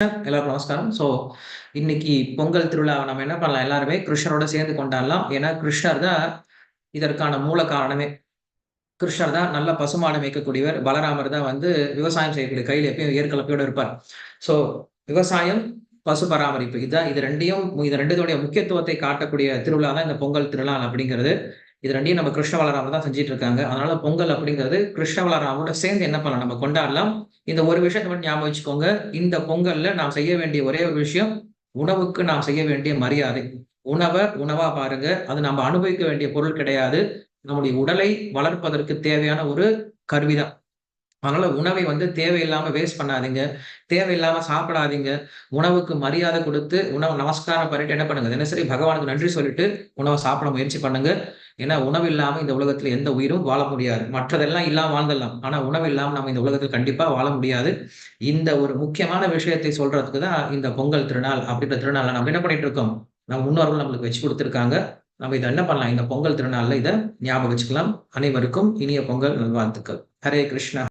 எல்லாருக்கும் நமஸ்காரம். ஸோ, இன்னைக்கு பொங்கல் திருவிழாவை நம்ம என்ன பண்ணலாம் எல்லாருமே கிருஷ்ணரோட சேர்ந்து கொண்டாடலாம். ஏன்னா, கிருஷ்ணர் தான் இதற்கான மூல காரணமே. கிருஷ்ணர் தான் நல்ல பசுமாடு மேய்க்கக்கூடியவர். பலராமர் தான் வந்து விவசாயம் செய்யக்கூடிய கையில் எப்பயும் ஏற்கலப்பையோடு இருப்பார். ஸோ, விவசாயம், பசு பராமரிப்பு இதுதான் இது ரெண்டையும் இது 2 முக்கியத்துவத்தை காட்டக்கூடிய திருவிழா தான் இந்த பொங்கல் திருநாள் அப்படிங்கிறது. இது ரெண்டையும் நம்ம கிருஷ்ண பலராமர் தான் செஞ்சுட்டு இருக்காங்க. அதனால பொங்கல் அப்படிங்கிறது கிருஷ்ண பலராமரோட சேர்ந்து என்ன பண்ணலாம் நம்ம கொண்டாடலாம். இந்த ஒரு விஷயத்தை மட்டும் ஞாபகம் வச்சுக்கோங்க. இந்த பொங்கல்ல நாம் செய்ய வேண்டிய ஒரே ஒரு விஷயம், உணவுக்கு நாம் செய்ய வேண்டிய மரியாதை. உணவை உணவா பாருங்க. அது நம்ம அனுபவிக்க வேண்டிய பொருள் கிடையாது. நம்முடைய உடலை வளர்ப்பதற்கு தேவையான ஒரு கருவிதான். அதனால உணவை வந்து தேவையில்லாம வேஸ்ட் பண்ணாதீங்க. தேவையில்லாம சாப்பிடாதீங்க. உணவுக்கு மரியாதை கொடுத்து, உணவு நமஸ்காரம் பண்ணிட்டு என்ன பண்ணுங்க, தினசரி பகவானுக்கு நன்றி சொல்லிட்டு உணவை சாப்பிட முயற்சி பண்ணுங்க. ஏன்னா, உணவு இல்லாம இந்த உலகத்துல எந்த உயிரும் வாழ முடியாது. மற்றதெல்லாம் இல்லாம வாழ்ந்துடலாம். ஆனா, உணவு இல்லாம நம்ம இந்த உலகத்துல கண்டிப்பா வாழ முடியாது. இந்த ஒரு முக்கியமான விஷயத்தை சொல்றதுக்கு தான் இந்த பொங்கல் திருநாள் அப்படின்ற திருநாள் நம்ம என்ன பண்ணிட்டு இருக்கோம், நம்ம முன்னோர்கள் நம்மளுக்கு வச்சு கொடுத்துருக்காங்க நம்ம இதை என்ன பண்ணலாம், இந்த பொங்கல் திருநாள்ல இதை ஞாபகம் வச்சுக்கலாம். அனைவருக்கும் இனிய பொங்கல் நல்வாழ்த்துக்கள். ஹரே கிருஷ்ணா.